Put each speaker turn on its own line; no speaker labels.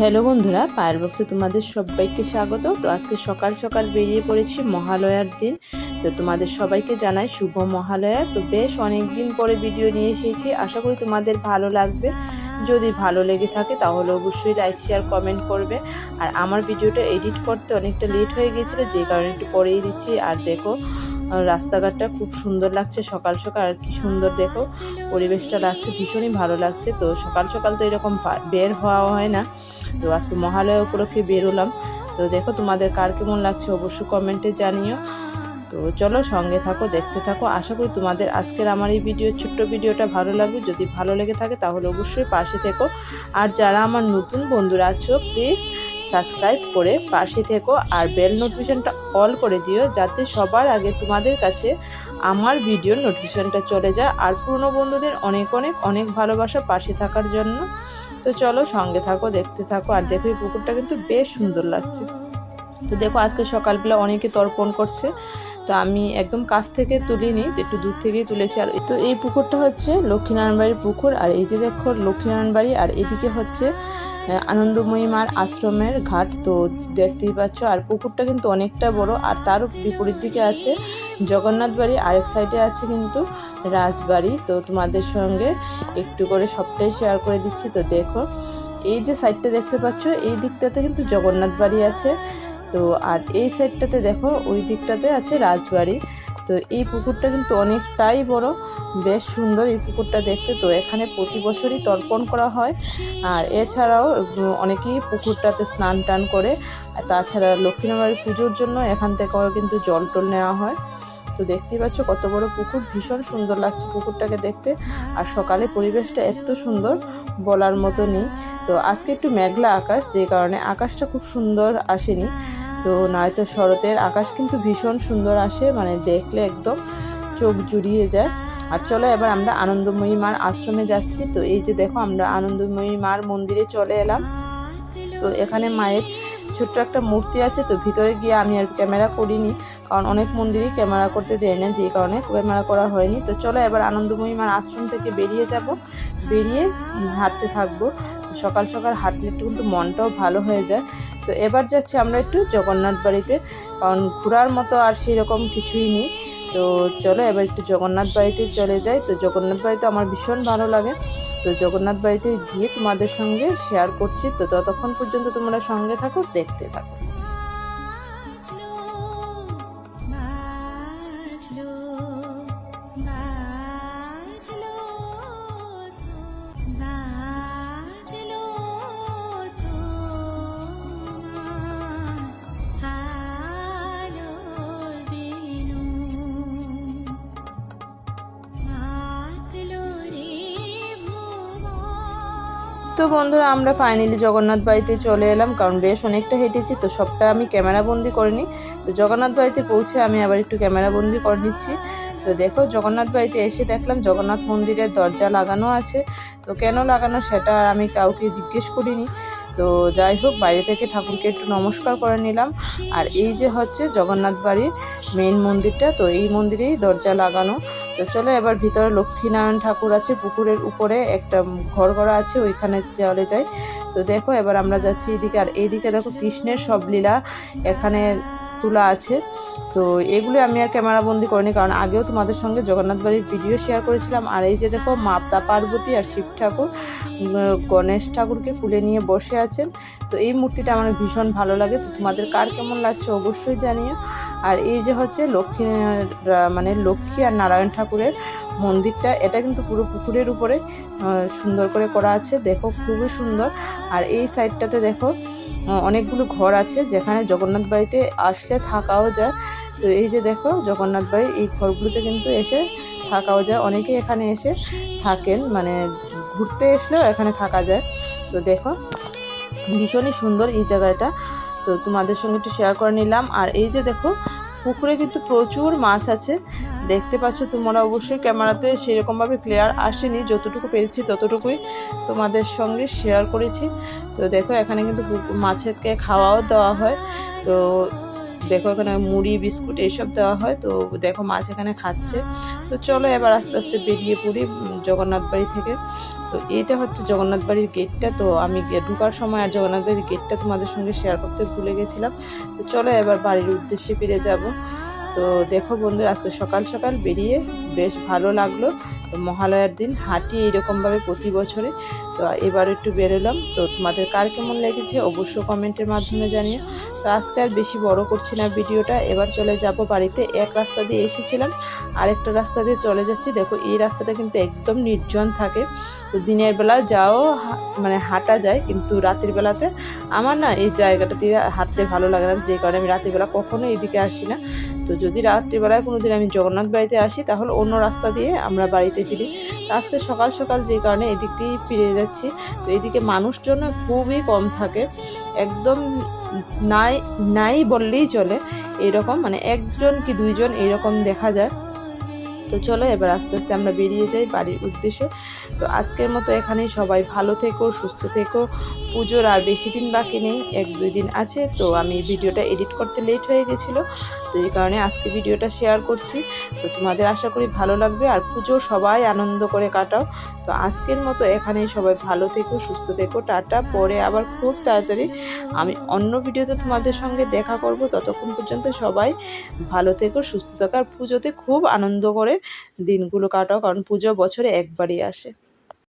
Hello বন্ধুরা, পায়ের বক্সে তোমাদের সবাইকে স্বাগত। তো আজকে সকাল সকাল বেরিয়ে পড়েছি মহালয়ার দিন। তো তোমাদের সবাইকে জানাই শুভ মহালয়া। তো বেশ অনেক দিন পরে ভিডিও নিয়ে এসেছি। আশা করি তোমাদের ভালো লাগবে। যদি ভালো লেগে থাকে তাহলে অবশ্যই লাইক শেয়ার কমেন্ট করবে। আর আমার ভিডিওটা এডিট করতে অনেকটা লেট হয়ে গিয়েছিল, যে কারণে একটু পরেই দিচ্ছি। আর দেখো আহ, রাস্তাঘাটটা খুব সুন্দর লাগছে সকাল সকাল আর কি সুন্দর দেখো। পরিবেশটা লাগছে ভীষণই ভালো লাগছে। তো সকাল সকাল তো এরকম বের হওয়া হয় না। তো আজকে মহালয়া উপলক্ষে বেরোলাম তো দেখো তোমাদের কার কেমন লাগছে অবশ্যই কমেন্টে জানিও। তো চলো সঙ্গে থাকো দেখতে থাকো। আশা করি তোমাদের আজকের আমার এই ভিডিও ছোট্ট ভিডিওটা ভালো লাগবে। যদি ভালো লেগে থাকে তাহলে অবশ্যই পাশে থেকো। আর যারা আমার নতুন বন্ধুরা আছো প্লিজ সাবস্ক্রাইব করে পাশে থেকো আর বেল নোটিফিকেশনটা অল করে দিও যাতে সবার আগে তোমাদের কাছে আমার ভিডিওর নোটিফিকেশনটা চলে যায় আর পুরনো বন্ধুদের অনেক অনেক অনেক ভালোবাসা পাশে থাকার জন্য। তো চলো সঙ্গে থাকো, দেখতে থাকো আর দেখো এই পুকুরটা কিন্তু বেশ সুন্দর লাগছে। তো দেখো আজকে সকালবেলা অনেকে তর্পণ করছে। তো আমি একদম কাছ থেকে তুলিনি একটু দূর থেকেই তুলেছি। আর তো এই পুকুরটা হচ্ছে লক্ষ্মীনারায়ণ বাড়ির পুকুর। আর এই যে দেখো লক্ষ্মীনারায়ণ বাড়ি আর এদিকে হচ্ছে আনন্দময়ী মার আশ্রমের ঘাট। তো দেখতেই পাচ্ছ, আর পুকুরটা কিন্তু অনেকটা বড়, আর তার বিপরীত দিকে আছে জগন্নাথ বাড়ি আরেক সাইডে আছে কিন্তু রাজবাড়ি। তো তোমাদের সঙ্গে একটু করে সবটাই শেয়ার করে দিচ্ছি। তো দেখো, এই যে সাইডটা দেখতে পাচ্ছ, এই দিকটাতে কিন্তু জগন্নাথ বাড়ি আছে। তো আর এই সাইডটাতে দেখো, ওই দিকটাতে আছে রাজবাড়ি। তো এই পুকুরটা কিন্তু অনেকটাই বড়, বেশ সুন্দর এই পুকুরটা দেখতে। তো এখানে প্রতি বছরই তর্পণ করা হয়। আর এছাড়াও অনেকেই পুকুরটাতে স্নান টান করে তাছাড়া লক্ষ্মীনারায়ণ পুজোর জন্য এখান থেকেও কিন্তু জল টল নেওয়া হয়। তো দেখতেই পাচ্ছ কত বড় পুকুর। ভীষণ সুন্দর লাগছে পুকুরটাকে দেখতে। আর সকালে পরিবেশটা এত সুন্দর, বলার মতো নেই। তো আজকে একটু মেঘলা আকাশ, যে কারণে আকাশটা খুব সুন্দর আসেনি। তো নয়তো শরতের আকাশ কিন্তু ভীষণ সুন্দর আসে মানে দেখলে একদম চোখ জুড়িয়ে যায়। আর চলো এবার আমরা আনন্দময়ী মার আশ্রমে যাচ্ছি। তো এই যে দেখো আমরা আনন্দময়ী মার মন্দিরে চলে এলাম। তো এখানে মায়ের ছোট্ট একটা মূর্তি আছে, তো ভিতরে গিয়ে আমি আর ক্যামেরা করিনি, কারণ অনেক মন্দিরই ক্যামেরা করতে দেয় না, যে কারণে ক্যামেরা করা হয়নি। তো চলো এবার আনন্দময়ী মার আশ্রম থেকে বেরিয়ে যাব, বেরিয়ে হাঁটতে থাকব। তো সকাল সকাল হাঁটলে একটু কিন্তু মনটাও ভালো হয়ে যায়। তো এবার যাচ্ছি আমরা একটু জগন্নাথ বাড়িতে কারণ ঘোরার মতো আর সেরকম কিছুই নেই। তো চলো, এবার একটু জগন্নাথ বাড়িতে চলে যাই। তো জগন্নাথ বাড়িতে আমার ভীষণ ভালো লাগে। তো জগন্নাথ বাড়িতে গিয়ে তোমাদের সঙ্গে শেয়ার করছি। তো ততক্ষণ পর্যন্ত তোমরা সঙ্গে থাকো, দেখতে থাকো। তো বন্ধুরা, আমরা ফাইনালি জগন্নাথ বাড়িতে চলে এলাম, কারণ বেশ অনেকটা হেঁটেছি, তো সবটা আমি ক্যামেরা বন্দি করিনি তো জগন্নাথ বাড়িতে পৌঁছে আমি আবার একটু ক্যামেরা বন্দি করে নিচ্ছি। তো দেখো, জগন্নাথ বাড়িতে এসে দেখলাম জগন্নাথ মন্দিরের দরজা লাগানো আছে। তো কেন লাগানো সেটা আমি কাউকে জিজ্ঞেস করিনি। তো যাই হোক, বাইরে থেকে ঠাকুরকে একটু নমস্কার করে নিলাম। আর এই যে হচ্ছে জগন্নাথ বাড়ির মেইন মন্দিরটা, তো এই মন্দিরেই দরজা লাগানো। তো চলো এবার ভিতরে লক্ষ্মীনারায়ণ ঠাকুর আছে, পুকুরের উপরে একটা ঘর করা আছে, ওইখানে জলে যাই। তো দেখো এবার আমরা যাচ্ছি এদিকে, আর এইদিকে দেখো কৃষ্ণের সব লীলা এখানে তোলা আছে। তো এগুলো আমি আর ক্যামেরা বন্দি করিনি, কারণ আগেও তোমাদের সঙ্গে জগন্নাথ বাড়ির ভিডিও শেয়ার করেছিলাম। আর এই যে দেখো, মাতা পার্বতী আর শিব ঠাকুর গণেশ ঠাকুরকে কুলে নিয়ে বসে আছেন। তো এই মূর্তিটা আমার ভীষণ ভালো লাগে। তো তোমাদের কার কেমন লাগছে অবশ্যই জানিও। আর এই যে হচ্ছে লক্ষ্মী মানে লক্ষ্মী আর নারায়ণ ঠাকুরের মন্দিরটা, এটা কিন্তু পুরো পুকুরের উপরে সুন্দর করে করা আছে। দেখো, খুবই সুন্দর। আর এই সাইডটাতে দেখো অনেকগুলো ঘর আছে, যেখানে জগন্নাথ বাড়িতে আসলে থাকাও যায়। তো এই যে দেখো, জগন্নাথ বাড়ির এই ঘরগুলোতে কিন্তু এসে থাকাও যায়। অনেকেই এখানে এসে থাকেন মানে ঘুরতে আসলেও এখানে থাকা যায়। তো দেখো, ভীষণই সুন্দর এই জায়গাটা। তো তোমাদের সঙ্গে একটু শেয়ার করে নিলাম। আর এই যে দেখো, পুকুরে কিন্তু প্রচুর মাছ আছে। দেখতে পাচ্ছ তোমরা অবশ্যই ক্যামেরাতে সেরকমভাবে ক্লিয়ার আসেনি, যতটুকু পেরেছি ততটুকুই তোমাদের সঙ্গে শেয়ার করেছি। তো দেখো এখানে কিন্তু মাছেরকে খাওয়াও দেওয়া হয়। তো দেখো এখানে মুড়ি, বিস্কুট এইসব দেওয়া হয়। তো দেখো মাছ এখানে খাচ্ছে। তো চলো এবার আস্তে আস্তে বেরিয়ে পড়ি জগন্নাথ বাড়ি থেকে। তো এইটা হচ্ছে জগন্নাথ বাড়ির গেটটা তো আমি ঢুকার সময় আর জগন্নাথ বাড়ির গেটটা তোমাদের সঙ্গে শেয়ার করতে ভুলে গেছিলাম। তো চলো এবার বাড়ির উদ্দেশ্যে ফিরে যাব। তো দেখো বন্ধুরা, আজকে সকাল সকাল বেরিয়ে বেশ ভালো লাগল। তো মহালয়ার দিন হাঁটি এরকমভাবে প্রতি বছরে। তো এবার একটু বেরোলাম। তো তোমাদের কার কেমন লেগেছে অবশ্য কমেন্টের মাধ্যমে জানিও। তো আজকে আর বেশি বড় করছি না ভিডিওটা। এবার চলে যাব বাড়িতে। এক রাস্তা দিয়ে এসেছিলাম, আরেকটা রাস্তা দিয়ে চলে যাচ্ছি। দেখো, এই রাস্তাটা কিন্তু একদম নির্জন থাকে। তো দিনের বেলা যাও মানে হাঁটা যায়, কিন্তু রাতের বেলাতে আমার না এই জায়গাটা দিয়ে হাঁটতে ভালো লাগে না। যে কারণে আমি রাতের বেলা কখনো এদিকে আসি না। তো যদি রাত্রিবেলায় কোনো দিন আমি জগন্নাথ বাড়িতে আসি, তাহলে অন্য রাস্তা দিয়ে আমরা বাড়িতে ফিরি। তো আজকে সকাল সকাল যে কারণে এদিক দিয়েই ফিরে যাচ্ছি। তো এদিকে মানুষজন খুবই কম থাকে। একদম নাই নাই বললেই চলে। এরকম মানে একজন কি দুইজন এরকম দেখা যায়। তো চলো এবার আস্তে আস্তে আমরা বেরিয়ে যাই বাড়ির উদ্দেশ্যে। তো আজকের মতো এখানেই সবাই ভালো থেকো, সুস্থ থেকো। পুজোর আর বেশি দিন বাকি নেই, এক দুই দিন আছে। তো আমি ভিডিওটা এডিট করতে লেট হয়ে গেছিল, তো এই কারণে আজকে ভিডিওটা শেয়ার করছি। তো তোমাদের আশা করি ভালো লাগবে আর পুজো সবাই আনন্দ করে কাটাও। তো আজকের মতো এখানেই সবাই ভালো থেকো, সুস্থ থেকো, টাটা। পরে আবার খুব তাড়াতাড়ি আমি অন্য ভিডিওতে তোমাদের সঙ্গে দেখা করব। ততক্ষণ পর্যন্ত সবাই ভালো থেকো, সুস্থ থাকো। আর পুজোতে খুব আনন্দ করে দিনগুলো কাটাও কারণ পুজো বছরে একবারই আসে।